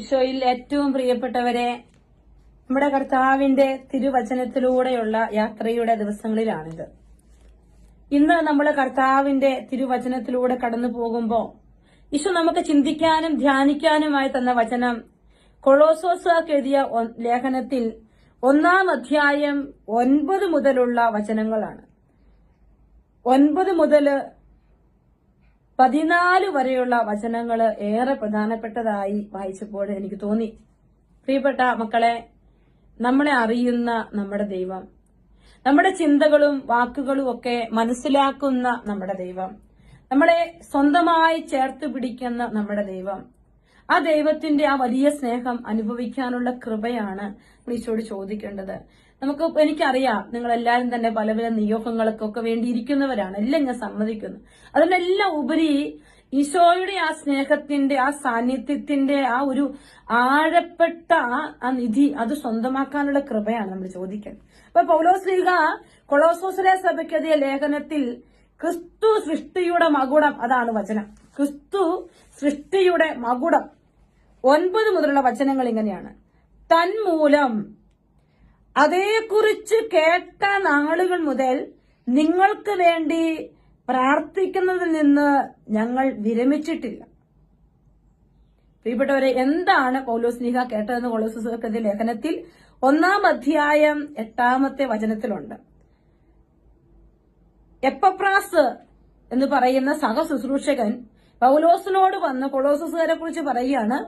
ഈശോയിൽ ഏറ്റവും പ്രിയപ്പെട്ടവരെ നമ്മുടെ കർത്താവിന്റെ തിരുവചനത്തിലൂടെയുള്ള യാത്രയുടെ ദിവസങ്ങളിലാണിത്. ഇന്ന് നമ്മൾ കർത്താവിന്റെ തിരുവചനത്തിലൂടെ കടന്നു പോകുമ്പോൾ ഈശോ നമുക്ക് ചിന്തിക്കാനും ധ്യാനിക്കാനുമായി തന്ന വചനം കൊളോസോസാക്ക് എഴുതിയ ലേഖനത്തിൽ ഒന്നാം അധ്യായം ഒൻപത് മുതലുള്ള വചനങ്ങളാണ്. ഒൻപത് മുതൽ പതിനാല് വരെയുള്ള വചനങ്ങൾ ഏറെ പ്രധാനപ്പെട്ടതായി വായിച്ചപ്പോൾ എനിക്ക് തോന്നി. പ്രിയപ്പെട്ട മക്കളെ നമ്മളെ അറിയുന്ന നമ്മുടെ ദൈവം. നമ്മുടെ ചിന്തകളും വാക്കുകളും ഒക്കെ മനസ്സിലാക്കുന്ന നമ്മുടെ ദൈവം. നമ്മളെ സ്വന്തമായി ചേർത്ത് പിടിക്കുന്ന നമ്മുടെ ദൈവം. ആ ദൈവത്തിന്റെ ആ വലിയ സ്നേഹം അനുഭവിക്കാനുള്ള കൃപയാണ് ഈശോട് ചോദിക്കേണ്ടത്. നമുക്ക് എനിക്കറിയാം നിങ്ങൾ എല്ലാവരും തന്നെ പല പല നിയോഗങ്ങൾക്കൊക്കെ വേണ്ടി ഇരിക്കുന്നവരാണ് എല്ലാം ഞാൻ സമ്മതിക്കുന്നു. അതിനെല്ലാം ഉപരി ഈശോയുടെ ആ സ്നേഹത്തിന്റെ ആ സാന്നിധ്യത്തിന്റെ ആ ഒരു ആഴപ്പെട്ട ആ നിധി അത് സ്വന്തമാക്കാനുള്ള കൃപയാണ് നമ്മൾ ചോദിക്കുന്നത് അപ്പൊ പൗലോസ് ലീഗ കൊളോസോസിലെ സഭയ്ക്കെതിരെ ലേഖനത്തിൽ ക്രിസ്തു സൃഷ്ടിയുടെ മകുടം അതാണ് വചനം. ക്രിസ്തു സൃഷ്ടിയുടെ മകുടം. ഒൻപത് മുതലുള്ള വചനങ്ങൾ ഇങ്ങനെയാണ്. തന്മൂലം അതേക്കുറിച്ച് കേട്ട നാളുകൾ മുതൽ നിങ്ങൾക്ക് വേണ്ടി പ്രാർത്ഥിക്കുന്നതിൽ നിന്ന് ഞങ്ങൾ വിരമിച്ചിട്ടില്ല. പ്രിയപ്പെട്ടവരെ എന്താണ് പൗലോസ് ലീഹ കേട്ടതെന്ന് പൗലോസ് ലേഖനത്തിൽ ഒന്നാം അധ്യായം എട്ടാമത്തെ വചനത്തിലുണ്ട്. എപ്പപ്രാസ് എന്ന് പറയുന്ന സഹശുശ്രൂഷകൻ പൗലോസിനോട് വന്ന് കൊളോസസുകാരെ കുറിച്ച് പറയുകയാണ്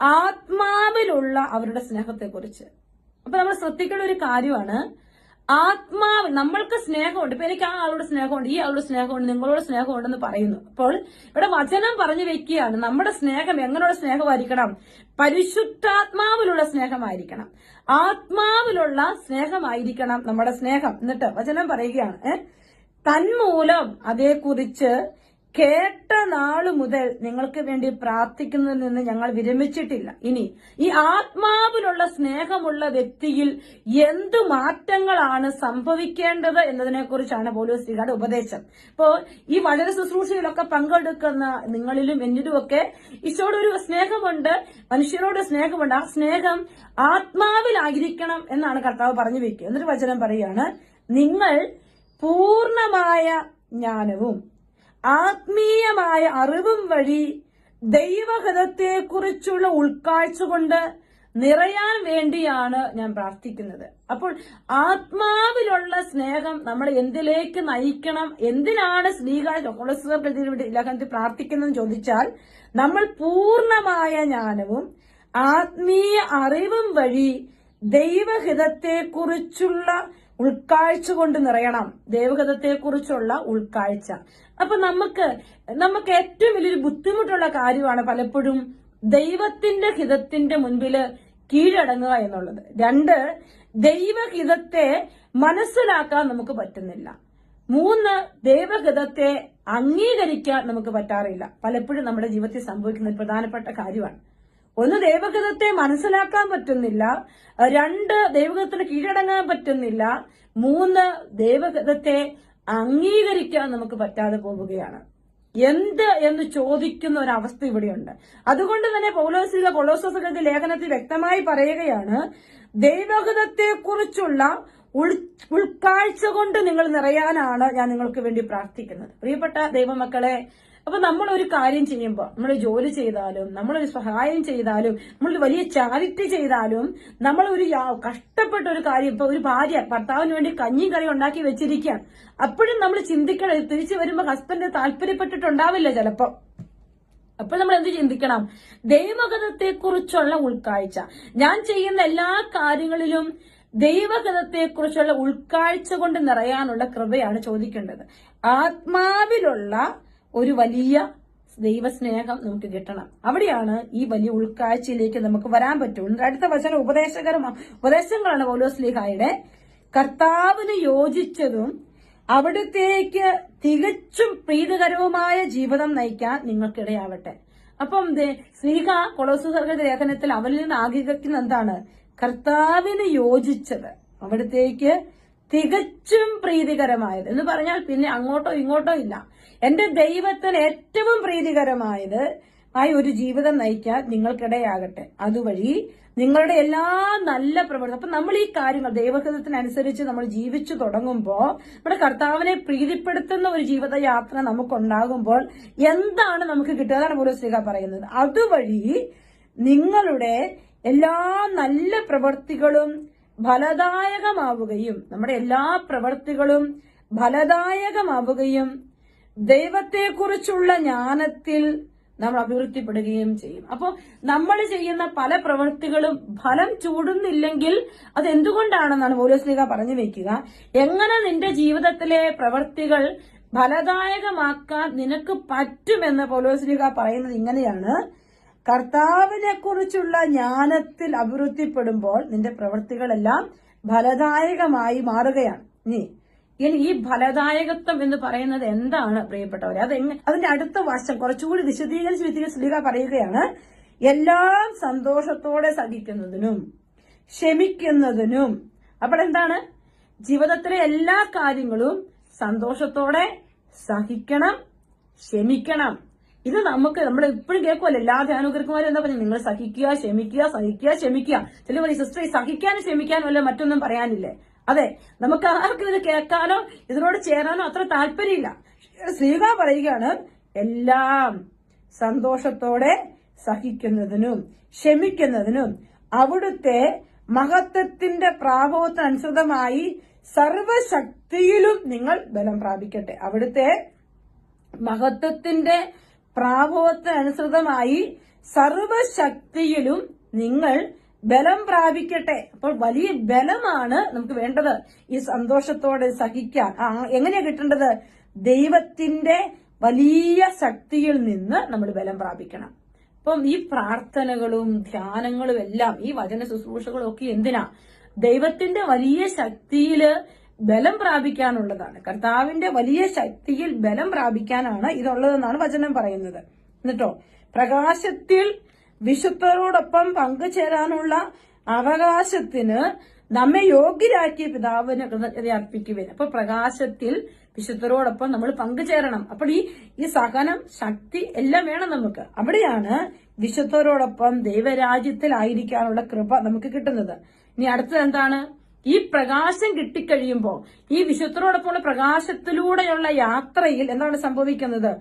ആത്മാവിലുള്ള അവരുടെ സ്നേഹത്തെക്കുറിച്ച്. അപ്പൊ നമ്മൾ ശ്രദ്ധിക്കേണ്ട ഒരു കാര്യമാണ് ആത്മാവ് നമ്മൾക്ക് സ്നേഹമുണ്ട്. ഇപ്പൊ എനിക്ക് ആ ആളോട് സ്നേഹമുണ്ട് ഈ ആളോട് സ്നേഹമുണ്ട് നിങ്ങളോട് സ്നേഹമുണ്ടെന്ന് പറയുന്നു. അപ്പോൾ ഇവിടെ വചനം പറഞ്ഞു വെക്കുകയാണ്. നമ്മുടെ സ്നേഹം എങ്ങനെയുള്ള സ്നേഹമായിരിക്കണം? പരിശുദ്ധാത്മാവിലുള്ള സ്നേഹമായിരിക്കണം. ആത്മാവിലുള്ള സ്നേഹമായിരിക്കണം നമ്മുടെ സ്നേഹം. എന്നിട്ട് വചനം പറയുകയാണ്? തന്മൂലം അതേക്കുറിച്ച് കേട്ട നാളു മുതൽ നിങ്ങൾക്ക് വേണ്ടി പ്രാർത്ഥിക്കുന്നതിൽ നിന്ന് ഞങ്ങൾ വിരമിച്ചിട്ടില്ല. ഇനി ഈ ആത്മാവിലുള്ള സ്നേഹമുള്ള വ്യക്തിയിൽ എന്തു മാറ്റങ്ങളാണ് സംഭവിക്കേണ്ടത് എന്നതിനെ കുറിച്ചാണ് പോലീസുകാരുടെ ഉപദേശം. ഇപ്പോ ഈ വളരെ ശുശ്രൂഷയിലൊക്കെ പങ്കെടുക്കുന്ന നിങ്ങളിലും എന്നിലും ഒക്കെ ഈശോട് ഒരു സ്നേഹമുണ്ട് മനുഷ്യരോട് സ്നേഹമുണ്ട്. ആ സ്നേഹം ആത്മാവിലായിരിക്കണം എന്നാണ് കർത്താവ് പറഞ്ഞു വെക്കുക. എന്നൊരു വചനം പറയാണ് നിങ്ങൾ പൂർണമായ ജ്ഞാനവും ആത്മീയമായ അറിവും വഴി ദൈവഹിതത്തെക്കുറിച്ചുള്ള ഉൾക്കാഴ്ച കൊണ്ട് നിറയാൻ വേണ്ടിയാണ് ഞാൻ പ്രാർത്ഥിക്കുന്നത്. അപ്പോൾ ആത്മാവിലുള്ള സ്നേഹം നമ്മൾ എന്തിലേക്ക് നയിക്കണം? എന്തിനാണ് സ്ത്രീകൾ പ്രാർത്ഥിക്കുന്നതെന്ന് ചോദിച്ചാൽ നമ്മൾ പൂർണമായ ജ്ഞാനവും ആത്മീയ അറിവും വഴി ദൈവഹിതത്തെക്കുറിച്ചുള്ള ഉൾക്കാഴ്ച കൊണ്ട് നിറയണം. ദൈവഹിതത്തെക്കുറിച്ചുള്ള ഉൾക്കാഴ്ച. അപ്പൊ നമുക്ക് നമുക്ക് ഏറ്റവും വലിയൊരു ബുദ്ധിമുട്ടുള്ള കാര്യമാണ് പലപ്പോഴും ദൈവത്തിന്റെ ഹിതത്തിന്റെ മുൻപിൽ കീഴടങ്ങുക എന്നുള്ളത്. രണ്ട് ദൈവഹിതത്തെ മനസ്സിലാക്കാൻ നമുക്ക് പറ്റുന്നില്ല. മൂന്ന് ദൈവഹിതത്തെ അംഗീകരിക്കാൻ നമുക്ക് പറ്റാറില്ല. പലപ്പോഴും നമ്മുടെ ജീവിതത്തിൽ സംഭവിക്കുന്ന ഒരു പ്രധാനപ്പെട്ട കാര്യമാണ്. ഒന്ന് ദൈവഗതത്തെ മനസ്സിലാക്കാൻ പറ്റുന്നില്ല. രണ്ട് ദൈവഗതത്തിന് കീഴടങ്ങാൻ പറ്റുന്നില്ല. മൂന്ന് ദൈവഗതത്തെ അംഗീകരിക്കാൻ നമുക്ക് പറ്റാതെ പോവുകയാണ് എന്ത് എന്ന് ചോദിക്കുന്ന ഒരു അവസ്ഥ ഇവിടെയുണ്ട്. അതുകൊണ്ട് തന്നെ പൗലോസിക പൗലോസോസകരുടെ ലേഖനത്തിൽ വ്യക്തമായി പറയുകയാണ് ദൈവഹിതത്തെക്കുറിച്ചുള്ള ഉൾക്കാഴ്ച കൊണ്ട് നിങ്ങൾ നിറയാനാണ് ഞാൻ നിങ്ങൾക്ക് വേണ്ടി പ്രാർത്ഥിക്കുന്നത്. പ്രിയപ്പെട്ട ദൈവമക്കളെ അപ്പൊ നമ്മൾ ഒരു കാര്യം ചെയ്യുമ്പോൾ നമ്മൾ ജോലി ചെയ്താലും നമ്മളൊരു സഹായം ചെയ്താലും നമ്മൾ വലിയ ചാരിറ്റി ചെയ്താലും നമ്മൾ ഒരു കഷ്ടപ്പെട്ട ഒരു കാര്യം ഇപ്പൊ ഒരു ഭാര്യ ഭർത്താവിന് വേണ്ടി കഞ്ഞിയും കറി ഉണ്ടാക്കി വെച്ചിരിക്കുകയാണ്. അപ്പോഴും നമ്മൾ ചിന്തിക്കണം തിരിച്ചു വരുമ്പോൾ ഹസ്ബൻഡ് താല്പര്യപ്പെട്ടിട്ടുണ്ടാവില്ല ചിലപ്പോ. അപ്പോൾ നമ്മൾ എന്ത് ചിന്തിക്കണം? ദൈവഗതത്തെ കുറിച്ചുള്ള ഉൾക്കാഴ്ച. ഞാൻ ചെയ്യുന്ന എല്ലാ കാര്യങ്ങളിലും ദൈവഗതത്തെ കുറിച്ചുള്ള ഉൾക്കാഴ്ച കൊണ്ട് നിറയാനുള്ള കൃപയാണ് ചോദിക്കേണ്ടത്. ആത്മാവിലുള്ള ഒരു വലിയ ദൈവസ്നേഹം നമുക്ക് കിട്ടണം. അവിടെയാണ് ഈ വലിയ ഉൾക്കാഴ്ചയിലേക്ക് നമുക്ക് വരാൻ പറ്റുള്ളൂ. അടുത്ത വചനം ഉപദേശകരമാണ് ഉപദേശങ്ങളാണ് പൗലോസ്ലിഹായുടെ കർത്താവിന് യോജിച്ചതും അവിടത്തേക്ക് തികച്ചും പ്രീതികരവുമായ ജീവിതം നയിക്കാൻ നിങ്ങൾക്കിടയാവട്ടെ. അപ്പം സ്നേഹ കൊളോസുസർഗ ലേഖനത്തിൽ അവരിൽ നിന്ന് ആഗ്രഹിക്കുന്ന എന്താണ്? കർത്താവിന് യോജിച്ചത് അവിടത്തേക്ക് തികച്ചും പ്രീതികരമായത്. എന്ന് പറഞ്ഞാൽ പിന്നെ അങ്ങോട്ടോ ഇങ്ങോട്ടോ ഇല്ല. എന്റെ ദൈവത്തിന് ഏറ്റവും പ്രീതികരമായത് ആയി ഒരു ജീവിതം നയിക്കാൻ നിങ്ങൾക്കിടയാകട്ടെ. അതുവഴി നിങ്ങളുടെ എല്ലാ നല്ല പ്രവർത്തനം അപ്പൊ നമ്മൾ ഈ കാര്യങ്ങൾ ദൈവഹിതത്തിനനുസരിച്ച് നമ്മൾ ജീവിച്ചു തുടങ്ങുമ്പോൾ നമ്മുടെ കർത്താവിനെ പ്രീതിപ്പെടുത്തുന്ന ഒരു ജീവിതയാത്ര നമുക്കുണ്ടാകുമ്പോൾ എന്താണ് നമുക്ക് കിട്ടുക? എന്നാണ് ശ്രീക പറയുന്നത്. അതുവഴി നിങ്ങളുടെ എല്ലാ നല്ല പ്രവൃത്തികളും ഫലദായകമാവുകയും നമ്മുടെ എല്ലാ പ്രവൃത്തികളും ഫലദായകമാവുകയും ദൈവത്തെക്കുറിച്ചുള്ള ജ്ഞാനത്തിൽ നമ്മൾ അഭിവൃദ്ധിപ്പെടുകയും ചെയ്യും. അപ്പോൾ നമ്മൾ ചെയ്യുന്ന പല പ്രവൃത്തികളും ഫലം ചൂടുന്നില്ലെങ്കിൽ അത് എന്തുകൊണ്ടാണെന്നാണ് മൂലസ്ലിക പറഞ്ഞു വെക്കുക. എങ്ങനെ നിന്റെ ജീവിതത്തിലെ പ്രവൃത്തികൾ ഫലദായകമാക്കാൻ നിനക്ക് പറ്റുമെന്ന് പോലോസ്ലിക പറയുന്നത് ഇങ്ങനെയാണ്. കർത്താവിനെ കുറിച്ചുള്ള ജ്ഞാനത്തിൽ അഭിവൃദ്ധിപ്പെടുമ്പോൾ നിന്റെ പ്രവൃത്തികളെല്ലാം ഫലദായകമായി മാറുകയാണ്. ഇനി ഇനി ഈ ഫലദായകത്വം എന്ന് പറയുന്നത് എന്താണ് പ്രിയപ്പെട്ടവരെ? അത് അതിന്റെ അടുത്ത വശം കുറച്ചുകൂടി വിശദീകരിച്ച് വിശദീകരിച്ച് പറയുകയാണ്. എല്ലാം സന്തോഷത്തോടെ സഹിക്കുന്നതിനും ക്ഷമിക്കുന്നതിനും. അപ്പോൾ എന്താണ്? ജീവിതത്തിലെ എല്ലാ കാര്യങ്ങളും സന്തോഷത്തോടെ സഹിക്കണം ക്ഷമിക്കണം. ഇത് നമുക്ക് നമ്മൾ എപ്പോഴും കേൾക്കുമല്ലോ എല്ലാ ധ്യാനഗുരുക്കുമാരും എന്താ പറയുക നിങ്ങൾ സഹിക്കുക ക്ഷമിക്കുക സഹിക്കുക ക്ഷമിക്കുക. ചില പറയും സിസ്റ്റർ സഹിക്കാനും ക്ഷമിക്കാനും അല്ല മറ്റൊന്നും പറയാനില്ലേ? അതെ നമുക്ക് ആർക്കും ഇത് കേൾക്കാനോ ഇതിനോട് ചേരാനോ അത്ര താല്പര്യമില്ല. ശ്രീക പറയുകയാണ് എല്ലാം സന്തോഷത്തോടെ സഹിക്കുന്നതിനും ക്ഷമിക്കുന്നതിനും അവിടുത്തെ മഹത്വത്തിന്റെ പ്രാഭവത്തിനനുസൃതമായി സർവശക്തിയിലും നിങ്ങൾ ബലം പ്രാപിക്കട്ടെ. അവിടുത്തെ മഹത്വത്തിന്റെ പ്രാഭവത്തിനനുസൃതമായി സർവശക്തിയിലും നിങ്ങൾ ബലം പ്രാപിക്കട്ടെ. അപ്പോൾ വലിയ ബലമാണ് നമുക്ക് വേണ്ടത്. ഈ സന്തോഷത്തോടെ സഹിക്കാൻ. എങ്ങനെയാ കിട്ടേണ്ടത്? ദൈവത്തിന്റെ വലിയ ശക്തിയിൽ നിന്ന് നമ്മൾ ബലം പ്രാപിക്കണം. അപ്പം ഈ പ്രാർത്ഥനകളും ധ്യാനങ്ങളും എല്ലാം ഈ വചന ശുശ്രൂഷകളും ഒക്കെ എന്തിനാ? ദൈവത്തിന്റെ വലിയ ശക്തിയിൽ ബലം പ്രാപിക്കാനുള്ളതാണ്. കർത്താവിന്റെ വലിയ ശക്തിയിൽ ബലം പ്രാപിക്കാനാണ് ഇതുള്ളതെന്നാണ് വചനം പറയുന്നത്. എന്നിട്ടോ? പ്രകാശത്തിൽ വിശുദ്ധരോടൊപ്പം പങ്കുചേരാനുള്ള അവകാശത്തിന് നമ്മെ യോഗ്യരാക്കിയ പിതാവിന് കൃതജ്ഞത അർപ്പിക്കുവിൻ. അപ്പൊ പ്രകാശത്തിൽ വിശുദ്ധരോടൊപ്പം നമ്മൾ പങ്കുചേരണം. അപ്പോൾ ഈ ഈ സഹനം ശക്തി എല്ലാം വേണം നമുക്ക്. അവിടെയാണ് വിശുദ്ധരോടൊപ്പം ദൈവരാജ്യത്തിലായിരിക്കാനുള്ള കൃപ നമുക്ക് കിട്ടുന്നത്. ഇനി അടുത്തത് എന്താണ്? ഈ പ്രകാശം കിട്ടിക്കഴിയുമ്പോൾ ഈ വിശുദ്ധരോടൊപ്പമുള്ള പ്രകാശത്തിലൂടെയുള്ള യാത്രയിൽ എന്താണ് സംഭവിക്കുന്നത്?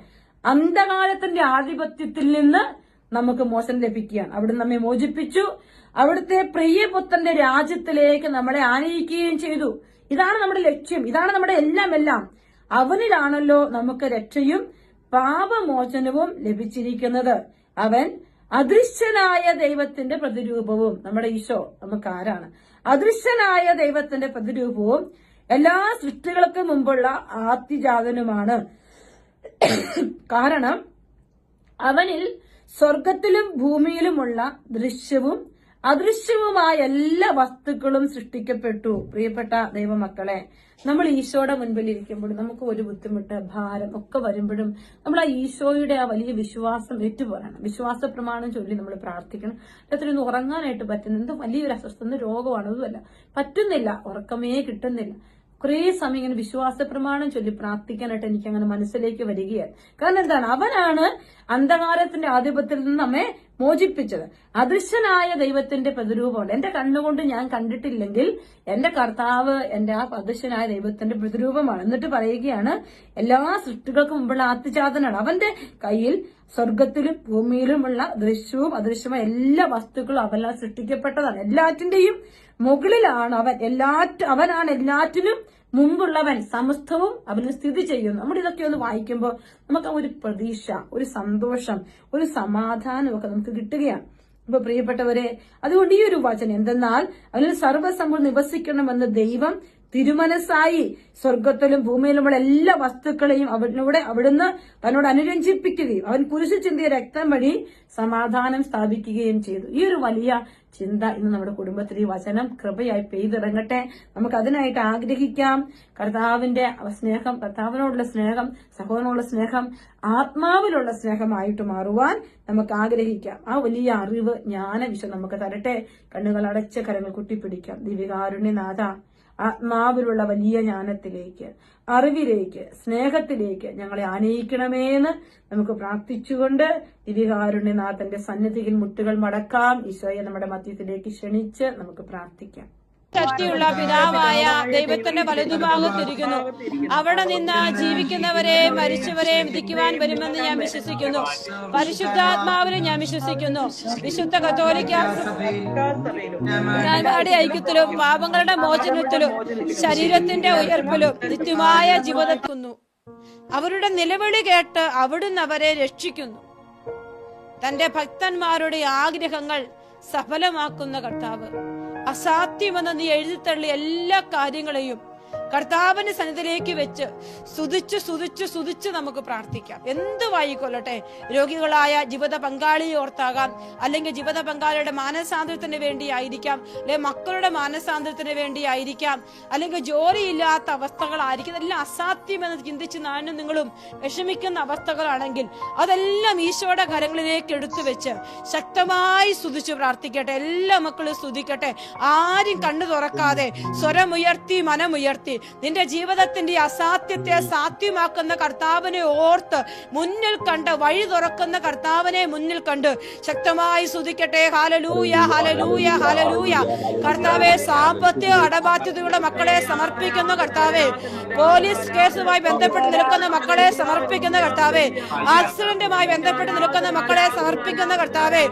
അന്ധകാലത്തിന്റെ ആധിപത്യത്തിൽ നിന്ന് നമുക്ക് മോചനം ലഭിക്കുകയാണ്. അവിടെ നമ്മെ മോചിപ്പിച്ചു. അവിടുത്തെ പ്രിയപുത്രന്റെ രാജ്യത്തിലേക്ക് നമ്മളെ ആനയിക്കുകയും ചെയ്തു. ഇതാണ് നമ്മുടെ ലക്ഷ്യം. ഇതാണ് നമ്മുടെ എല്ലാം എല്ലാം. അവനിലാണല്ലോ നമുക്ക് രക്ഷയും പാപമോചനവും ലഭിച്ചിരിക്കുന്നത്. അവൻ അദൃശ്യനായ ദൈവത്തിന്റെ പ്രതിരൂപവും. നമ്മുടെ ഈശോ നമുക്ക് ആരാണ് അദൃശ്യനായ ദൈവത്തിന്റെ പ്രതിരൂപവും എല്ലാ സൃഷ്ടികൾക്കും മുമ്പുള്ള ആദ്യജാതനുമാണ്. കാരണം അവനിൽ സ്വർഗത്തിലും ഭൂമിയിലുമുള്ള ദൃശ്യവും അദൃശ്യവുമായ എല്ലാ വസ്തുക്കളും സൃഷ്ടിക്കപ്പെട്ടു. പ്രിയപ്പെട്ട ദൈവമക്കളെ നമ്മൾ ഈശോയുടെ മുൻപിൽ ഇരിക്കുമ്പോൾ നമുക്ക് ഒരു ബുദ്ധിമുട്ട് ഭാരം ഒക്കെ വരുമ്പോഴും നമ്മൾ ആ ഈശോയുടെ ആ വലിയ വിശ്വാസം ഏറ്റുപോരണം. വിശ്വാസ പ്രമാണം ചൊല്ലി നമ്മൾ പ്രാർത്ഥിക്കണം. രാത്രി ഒന്ന് ഉറങ്ങാനായിട്ട് പറ്റുന്ന എന്തോ വലിയൊരു അസ്വസ്ഥത രോഗമാണ്? പറ്റുന്നില്ല. ഉറക്കമേ കിട്ടുന്നില്ല. കുറേ സമയം ഇങ്ങനെ വിശ്വാസ പ്രമാണം ചൊല്ലി പ്രാർത്ഥിക്കാനായിട്ട് എനിക്ക് അങ്ങനെ മനസ്സിലേക്ക് വരികയാണ്. കാരണം എന്താണ്? അവനാണ് അന്ധകാരത്തിന്റെ ആധിപത്യത്തിൽ നിന്ന് നമ്മെ മോചിപ്പിച്ചത്. അദൃശ്യനായ ദൈവത്തിന്റെ പ്രതിരൂപമാണ്. എന്റെ കണ്ണുകൊണ്ട് ഞാൻ കണ്ടിട്ടില്ലെങ്കിൽ എന്റെ കർത്താവ് എന്റെ ആ അദൃശ്യനായ ദൈവത്തിന്റെ പ്രതിരൂപമാണ്. എന്നിട്ട് പറയുകയാണ് എല്ലാ സൃഷ്ടികൾക്കും മുമ്പുള്ള ആത്മജാതനാണ് അവന്റെ കയ്യിൽ സ്വർഗത്തിലും ഭൂമിയിലുമുള്ള ദൃശ്യവും അദൃശ്യവും എല്ലാ വസ്തുക്കളും അവനാൽ സൃഷ്ടിക്കപ്പെട്ടതാണ്. എല്ലാറ്റിന്റെയും മുകളിലാണ് അവൻ. എല്ലാറ്റ അവനാണ് എല്ലാറ്റിനും മുമ്പുള്ളവൻ. സമസ്തവും അവന് സ്ഥിതി ചെയ്യുന്നു. നമ്മൾ ഇതൊക്കെ ഒന്ന് വായിക്കുമ്പോൾ നമുക്ക് ഒരു പ്രതീക്ഷ ഒരു സന്തോഷം ഒരു സമാധാനം ഒക്കെ നമുക്ക് കിട്ടുകയാണ്. അപ്പൊ പ്രിയപ്പെട്ടവരെ അതുകൊണ്ട് ഈ ഒരു വചനം എന്തെന്നാൽ അതിൽ സർവസമ്പൂർ നിവസിക്കണമെന്ന് ദൈവം തിരുമനസ്സായി സ്വർഗത്തിലും ഭൂമിയിലുമുള്ള എല്ലാ വസ്തുക്കളെയും അവനോട് അവിടുന്ന് തന്നോട് അനുരഞ്ജിപ്പിക്കുകയും അവൻ കുരിശു ചിന്തിയ രക്തം വഴി സമാധാനം സ്ഥാപിക്കുകയും ചെയ്തു. ഈ ഒരു വലിയ ചിന്ത ഇന്ന് നമ്മുടെ കുടുംബത്തിൽ ഈ വചനം കൃപയായി പെയ്തിറങ്ങട്ടെ. നമുക്ക് അതിനായിട്ട് ആഗ്രഹിക്കാം. കർത്താവിന്റെ സ്നേഹം കർത്താവിനോടുള്ള സ്നേഹം സഹോദരനോടുള്ള സ്നേഹം ആത്മാവിലുള്ള സ്നേഹമായിട്ട് മാറുവാൻ നമുക്ക് ആഗ്രഹിക്കാം. ആ വലിയ അറിവ് ജ്ഞാനവിശം നമുക്ക് തരട്ടെ. കണ്ണുകൾ അടച്ച കരങ്ങൾ കുട്ടിപ്പിടിക്കാം ദിവികാരുണ്യനാഥ ആത്മാവിലുള്ള വലിയ ജ്ഞാനത്തിലേക്ക് അറിവിലേക്ക് സ്നേഹത്തിലേക്ക് ഞങ്ങളെ ആനയിക്കണമേ എന്ന് നമുക്ക് പ്രാർത്ഥിച്ചുകൊണ്ട് ദിവ്യകാരുണ്യനാഥന്റെ സന്നിധിയിൽ മുട്ടുകൾ മടക്കാം. ഈശോയെ നമ്മുടെ മധ്യത്തിലേക്ക് ക്ഷണിച്ച് നമുക്ക് പ്രാർത്ഥിക്കാം. ശക്തിയുള്ള പിതാവായ ദൈവത്തിന്റെ വലതുഭാഗത്തിരിക്കുന്നു. അവിടെ നിന്ന് ജീവിക്കുന്നവരെ മരിച്ചവരെ വിധിക്കുവാൻ വരുമെന്ന് ഞാൻ വിശ്വസിക്കുന്നു. പരിശുദ്ധാത്മാവിനെ ഞാൻ വിശ്വസിക്കുന്നു. വിശുദ്ധ കത്തോലിക്ക ഐക്യത്തിലും പാപങ്ങളുടെ മോചനത്തിലും ശരീരത്തിന്റെ ഉയർപ്പിലും നിത്യമായ ജീവിതത്തുന്നു അവരുടെ നിലവിളി കേട്ട് അവിടുന്ന് അവരെ രക്ഷിക്കുന്നു. തന്റെ ഭക്തന്മാരുടെ ആഗ്രഹങ്ങൾ സഫലമാക്കുന്ന കർത്താവ്. അസാധ്യമെന്ന് നീ എഴുതിത്തള്ളി എല്ലാ കാര്യങ്ങളെയും കർത്താവിന്റെ സന്നിധിയിലേക്ക് വെച്ച് സുതിച്ച് സുതിച്ച് സുതിച്ച് നമുക്ക് പ്രാർത്ഥിക്കാം. എന്ത് വായിക്കൊള്ളട്ടെ? രോഗികളായ ജീവിത പങ്കാളിയെ ഓർത്താകാം. അല്ലെങ്കിൽ ജീവിത പങ്കാളിയുടെ മാനസാന്തരത്തിന് വേണ്ടിയായിരിക്കാം. അല്ലെ മക്കളുടെ മാനസാന്തരത്തിന് വേണ്ടിയായിരിക്കാം. അല്ലെങ്കിൽ ജോലിയില്ലാത്ത അവസ്ഥകളായിരിക്കും. അതെല്ലാം അസാധ്യമെന്ന് ചിന്തിച്ച് നാനും നിങ്ങളും വിഷമിക്കുന്ന അവസ്ഥകളാണെങ്കിൽ അതെല്ലാം ഈശോയുടെ കരങ്ങളിലേക്ക് എടുത്തു വെച്ച് ശക്തമായി സ്തുതിച്ച് പ്രാർത്ഥിക്കട്ടെ. എല്ലാ മക്കളും സ്തുതിക്കട്ടെ. ആരും കണ്ണു തുറക്കാതെ സ്വരമുയർത്തി മനമുയർത്തി നിന്റെ ജീവിതത്തിന്റെ അസാധ്യത്തെ സാധ്യമാക്കുന്ന കർത്താവിനെ ഓർത്ത് മുന്നിൽ കണ്ട് വഴി തുറക്കുന്ന കർത്താവിനെ മുന്നിൽ കണ്ട് ശക്തമായി സ്തുതിക്കട്ടെ. ഹാലലൂയ ഹാലലൂയ ഹാലലൂയ കർത്താവെ സാമ്പത്തിക അടബാധ്യതയുടെ മക്കളെ സമർപ്പിക്കുന്ന കർത്താവെ. പോലീസ് കേസുമായി ബന്ധപ്പെട്ട് നിൽക്കുന്ന മക്കളെ സമർപ്പിക്കുന്ന കർത്താവെ. ആക്സിഡന്റുമായി ബന്ധപ്പെട്ട് നിൽക്കുന്ന മക്കളെ സമർപ്പിക്കുന്ന കർത്താവെ.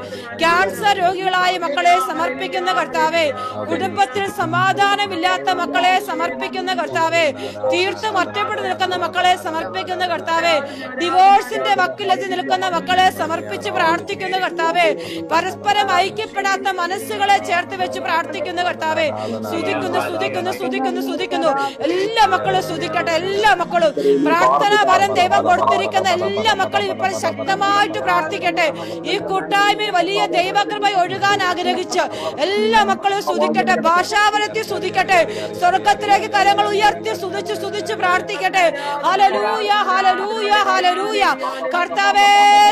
ക്യാൻസർ രോഗികളായ മക്കളെ സമർപ്പിക്കുന്ന കർത്താവെ. കുടുംബത്തിൽ സമാധാനമില്ലാത്ത മക്കളെ സമർപ്പിക്കുന്ന കർത്താവെ തീർത്തും ഒറ്റപ്പെട്ട് നിൽക്കുന്ന മക്കളെ സമർപ്പിക്കുന്ന കർത്താവെ. ഡിവോഴ്സിന്റെ വക്കിലെത്തി നിൽക്കുന്ന മക്കളെ സമർപ്പിച്ച് പ്രാർത്ഥിക്കുന്ന കർത്താവെ. പരസ്പരം ഐക്യപ്പെടാത്ത മനസ്സുകളെ ചേർത്ത് വെച്ച് പ്രാർത്ഥിക്കുന്ന കർത്താവെ. സ്തുതിക്കുന്നു സ്തുതിക്കുന്നു സ്തുതിക്കുന്നു സ്തുതിക്കുന്നു. എല്ലാ മക്കളും സ്തുതിക്കട്ടെ എല്ലാ മക്കളും. പ്രാർത്ഥന വരം ദൈവം കൊടുത്തിരിക്കുന്ന എല്ലാ മക്കളും ഇപ്പോൾ ശക്തമായിട്ട് പ്രാർത്ഥിക്കട്ടെ. ഈ കൂട്ടായ്മയിൽ വലിയ ദൈവകൃപ ഒഴുകാൻ ആഗ്രഹിച്ച് എല്ലാ മക്കളും സ്തുതിക്കട്ടെ ഭാഷാവരത്തിൽ സ്തുതിക്കട്ടെ. സ്വർഗത്തിലേക്ക് കരങ്ങൾ ഉയർത്തി സ്തുതിച്ച് സ്തുതിച്ച് പ്രാർത്ഥിക്കട്ടെ. ഹലലൂയ ഹലലൂയ ഹലലൂയ കർത്താവേ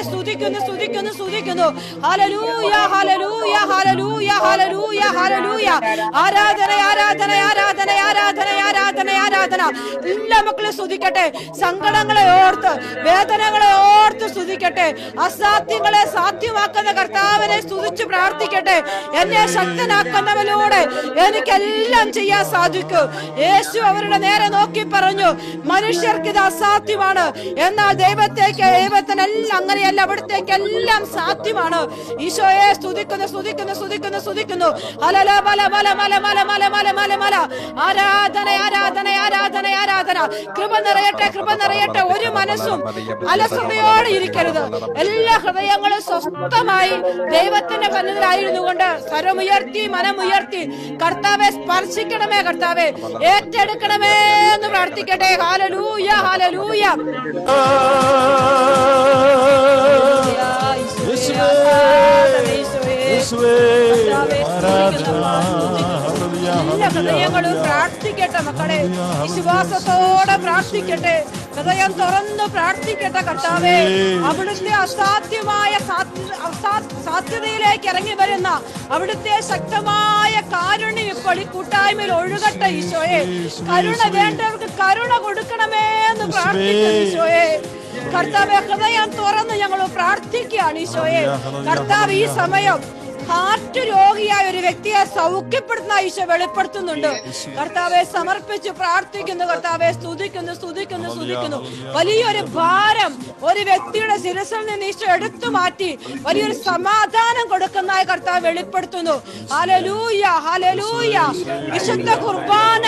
സ്തുതിക്കുന്നു സ്തുതിക്കുന്നു സ്തുതിക്കുന്നു. ഹലലൂയ ഹലലൂയ ഹലലൂയ ഹലലൂയ ഹലലൂയ ആരാധന ആരാധന ആരാധന ആരാധന ആരാധന ആരാധന. എല്ലാ മക്കളും സ്തുതിക്കട്ടെ. സങ്കടങ്ങളെ ഓർത്ത് വേദനകളെ ഓർത്ത് സ്തുതിക്കട്ടെ. അസാധ്യങ്ങളെ സാധ്യമാക്കുന്ന കർത്താവിനെ സ്തുതിച്ച് പ്രാർത്ഥിക്കട്ടെ. എന്നെ ശക്തനാക്കുന്നവനോട് എനിക്കെല്ലാം ചെയ്യാൻ സാധിക്കും. യേശു അവരുടെ നേരെ നോക്കി പറഞ്ഞു മനുഷ്യർക്ക് ഇത് അസാധ്യമാണ്. എന്നാൽ ദൈവത്തേക്ക് ദൈവത്തിനെല്ലാം അങ്ങനെയല്ല അവിടത്തേക്ക് എല്ലാം സാധ്യമാണ്. ഈശോയെ സ്തുതിക്കുന്നു സ്തുതിക്കുന്നു സ്തുതിക്കുന്നു സ്തുതിക്കുന്നു. അലല മല മല മല മല മല മല മല മല. ആരാധന ആരാധന ആരാധന ആരാധന. കൃപ നിറയട്ടെ കൃപ നിറയട്ടെ. ഒരു മനസ്സും അലസതയോടെ ഇരിക്കരുത്. എല്ലാ ഹൃദയങ്ങളും സ്വസ്ഥമായി ദൈവത്തിന്റെ പന്നതിലായിരുന്നു കൊണ്ട് സ്വരമുയർത്തി മനമുയർത്തി കർത്താവെ സ്പർശിക്കണമേ കർത്താവെ. ഏറ്റെടുക്കണമേ എന്ന് പ്രാർത്ഥിക്കട്ടെ. ഹാലലൂയ ഹാലലൂയ എല്ലാ ഹൃദയങ്ങളും പ്രാർത്ഥിക്കട്ടെ മക്കളെ. വിശ്വാസത്തോടെ പ്രാർത്ഥിക്കട്ടെ. ഹൃദയം തുറന്ന് പ്രാർത്ഥിക്കട്ടെ കർത്താവേ. അവിടുത്തെ അസാധ്യമായ അസാധ്യ അസാ- സാധ്യതയിലേക്ക് ഇറങ്ങി വരുന്ന അവിടുത്തെ ശക്തമായ കാരുണ്യം ഇപ്പോൾ ഈ കൂട്ടായ്മയിൽ ഒഴുകട്ടെ ഈശോയെ. കരുണ വേണ്ടവർക്ക് കരുണ കൊടുക്കണമേ എന്ന് പ്രാർത്ഥിക്കുന്നു ഈശോയെ. കർത്താവെ ഹൃദയം തുറന്ന് ഞങ്ങൾ പ്രാർത്ഥിക്കുകയാണ് ഈശോയെ. കർത്താവ് ഈ സമയം ഹാർട്ട് രോഗിയായ ഒരു വ്യക്തിയെ സൗഖ്യപ്പെടുത്തുന്ന ഈശോ വെളിപ്പെടുത്തുന്നുണ്ട്. കർത്താവെ സമർപ്പിച്ച് പ്രാർത്ഥിക്കുന്നു കർത്താവെ സ്തുതിക്കുന്നു സ്തുതിക്കുന്നു സ്തുതിക്കുന്നു. വലിയൊരു ഭാരം ഒരു വ്യക്തിയുടെ ശിരസിൽ നിന്ന് ഈശോ എടുത്തു മാറ്റി വലിയൊരു സമാധാനം കൊടുക്കുന്നതായി കർത്താവ് വെളിപ്പെടുത്തുന്നു. ഹലലൂയ ഹലലൂയ വിശുദ്ധ കുർബാന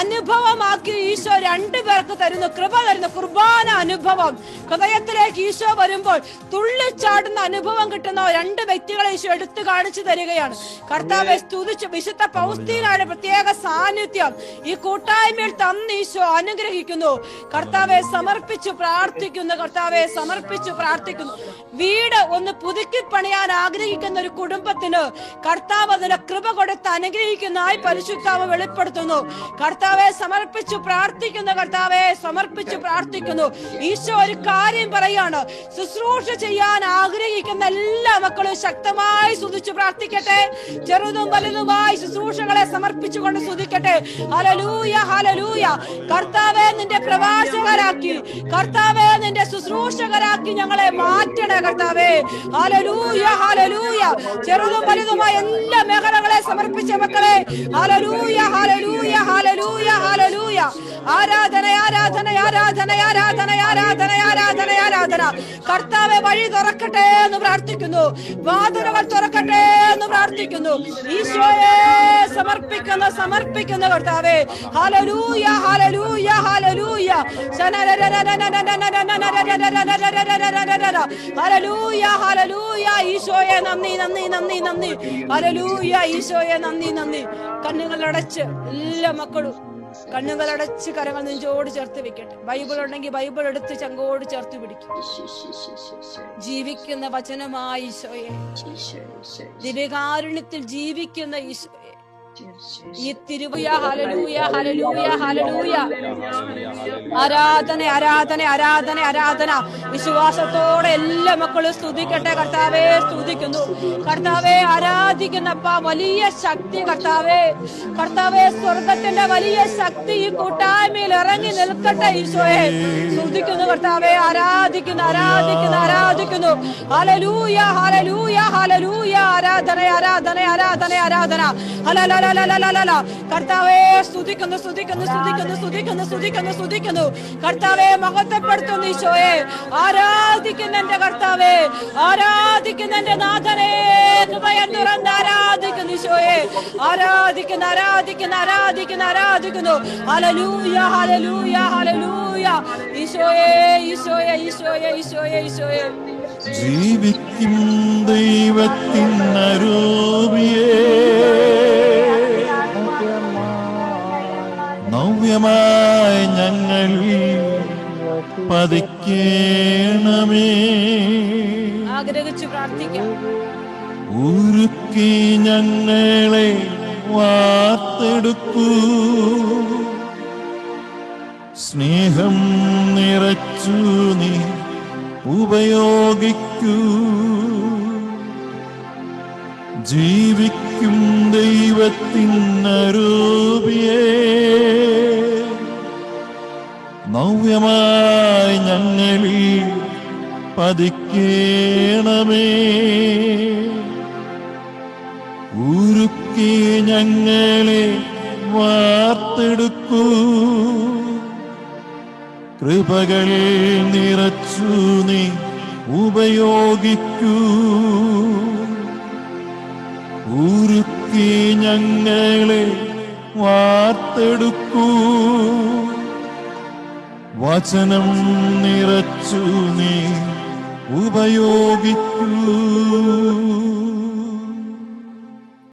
അനുഭവമാക്കി ഈശോ രണ്ടു പേർക്ക് തരുന്നു. കൃപ തരുന്നു. കുർബാന അനുഭവം. ഹൃദയത്തിലേക്ക് ഈശോ വരുമ്പോൾ തുള്ളിച്ചാടുന്ന അനുഭവം കിട്ടുന്ന രണ്ട് വ്യക്തികളെ ഈശോ എടുത്തു കാണിച്ചു തരികയാണ്. കർത്താവെ സ്തുതിച്ച് വിശുദ്ധ പൗസ്തിയിലാണ് പ്രത്യേക സാന്നിധ്യം ഈ കൂട്ടായ്മയിൽ തന്ന് ഈശോ അനുഗ്രഹിക്കുന്നു. കർത്താവെ സമർപ്പിച്ചു പ്രാർത്ഥിക്കുന്നു. കർത്താവെ സമർപ്പിച്ചു പ്രാർത്ഥിക്കുന്നു. വീട് ഒന്ന് പുതുക്കി പണിയാൻ ആഗ്രഹിക്കുന്ന ഒരു കുടുംബത്തിന് കർത്താവ് അതിന്റെ കൃപ കൊടുത്ത് അനുഗ്രഹിക്കുന്നതായി പരിശുദ്ധാവ് വെളിപ്പെടുത്തുന്നു. കർത്താവെ സമർപ്പിച്ചു പ്രാർത്ഥിക്കുന്നു കർത്താവെ സമർപ്പിച്ചു പ്രാർത്ഥിക്കുന്നു. ഈശോ ഒരു കാര്യം പറയാണ് ശുശ്രൂഷ ചെയ്യാൻ ആഗ്രഹിക്കുന്ന എല്ലാ മക്കളും ശക്തമായി സ്തുതിച്ചു പ്രാർത്ഥിക്കട്ടെ. ചെറുതും വലുതുമായി ശുശ്രൂഷകളെ സമർപ്പിച്ചുകൊണ്ട് സ്തുതിക്കട്ടെ ഹലലൂയ ഹലലൂയ കർത്താവെ നിന്റെ പ്രവാസകരാക്കി കർത്താവെ നിന്റെ ശുശ്രൂഷകരാക്കി ഞങ്ങളെ മാറ്റണേ കർത്താവേ. ഹലലൂയ ഹലലൂയ ചെറുതും വലുതുമായ എല്ലാ മേഖലകളെ സമർപ്പിച്ച മക്കളെ ഹലലൂയ ഹലലൂയ ഹലലൂയ ഹലലൂയ ആരാധന ആരാധന ആരാധന ആരാധന ആരാധന ആരാധന ആരാധന. കർത്താവെ വഴി തുറക്കട്ടെ എന്ന് പ്രാർത്ഥിക്കുന്നു. വാതിലുകൾ തുറക്കട്ടെ എന്ന് പ്രാർത്ഥിക്കുന്നു. ഈശോയെ സമർപ്പിക്കുന്ന സമർപ്പിക്കുന്ന കർത്താവേ. Hallelujah hallelujah hallelujah hallelujah hallelujah ഈശോയെ നന്ദി നന്ദി നന്ദി നന്ദി. ഹലലൂയ ഈശോയെ നന്ദി നന്ദി. കണ്ണുകൾ കണ്ണുകളടച്ച് എല്ലാ മക്കളും കണ്ണുകളടച്ച് കരങ്ങൾ നെഞ്ചോട് ചേർത്ത് വെക്കട്ടെ. ബൈബിൾ ഉണ്ടെങ്കിൽ ബൈബിൾ എടുത്ത് ചങ്കോട് ചേർത്ത് പിടിക്കും. ജീവിക്കുന്ന വചനമായ ഈശോയെ. ദിവ്യകാരുണ്യത്തിൽ ജീവിക്കുന്ന ഈശോയെ. ഈ തിരുവയ ഹലലൂയ ഹലലൂയ ഹലലൂയ ആരാധന ആരാധന ആരാധന ആരാധന. വിശ്വാസത്തോടെ എല്ലാ മക്കളും സ്തുതിക്കട്ടെ. കർത്താവേ സ്തുതിക്കുന്നു. കർത്താവെ ആരാധിക്കുന്നപ്പ വലിയ ശക്തി കർത്താവേ. കർത്താവെ സ്വർഗത്തിന്റെ വലിയ ശക്തി ഈ കൂട്ടായ്മയിൽ ഇറങ്ങി നിൽക്കട്ടെ ഈശോയെ. സ്തുതിക്കുന്നു കർത്താവെ ആരാധിക്കുന്നു ആരാധിക്കുന്നു ആരാധിക്കുന്നു. ഹലലൂയ ഹലലൂയ ഹലലൂയ ആരാധന ആരാധന ആരാധന ആരാധന. ഹലലലലലലല കർത്താവെ സ്തുതിക്കുന്നു സ്തുതിക്കുന്നു സ്തുതിക്കുന്നു സ്തുതിക്കുന്നു സ്തുതിക്കുന്നു സ്തുതിക്കുന്നു. കർത്താവെ മഹത്വപ്പെടുത്തുന്നു ഈശോയെ. ആരാധിക്കുന്ന എന്റെ കർത്താവെ ആരാധിക്കുന്ന എന്റെ നാഥനെ തുറന്ന് ആരാധിക്കുന്നു ഈശോയെ. ആരാധിക്കുന്നു ആരാധിക്കുന്നു ആരാധിക്കുന്നു ആരാധിക്കുന്നു. ഹലലൂയ ഹലലൂയ ഹലലൂയ ഈശോയെ ഈശോയെ ഈശോയെ ഈശോയെ ഈശോയെ. ജീവിക്കും ദൈവത്തിൻ അരൂപിയേ നവ്യമായി ഞങ്ങൾ പതിക്കേണമേ. ആഗ്രഹിച്ചു പ്രാർത്ഥിക്കാം. ഉരുക്കി ഞങ്ങളെ വാർത്തെടുക്കൂ. സ്നേഹം നിറച്ചു നീ ഉപയോഗിക്കൂ. ജീവിക്കും ദൈവത്തിനരൂപിയേ. നവ്യമായി ഞങ്ങളിൽ പതിക്കേണമേ. ഉരുക്കി ഞങ്ങളെ വാർത്തെടുക്കൂ. കൃപകളിൽ നിറച്ചു നീ ഉപയോഗിക്കൂ. ഉരുക്കി ഞങ്ങളെ വാർത്തെടുക്കൂ. വചനം നിറച്ചു നീ ഉപയോഗിക്കൂ.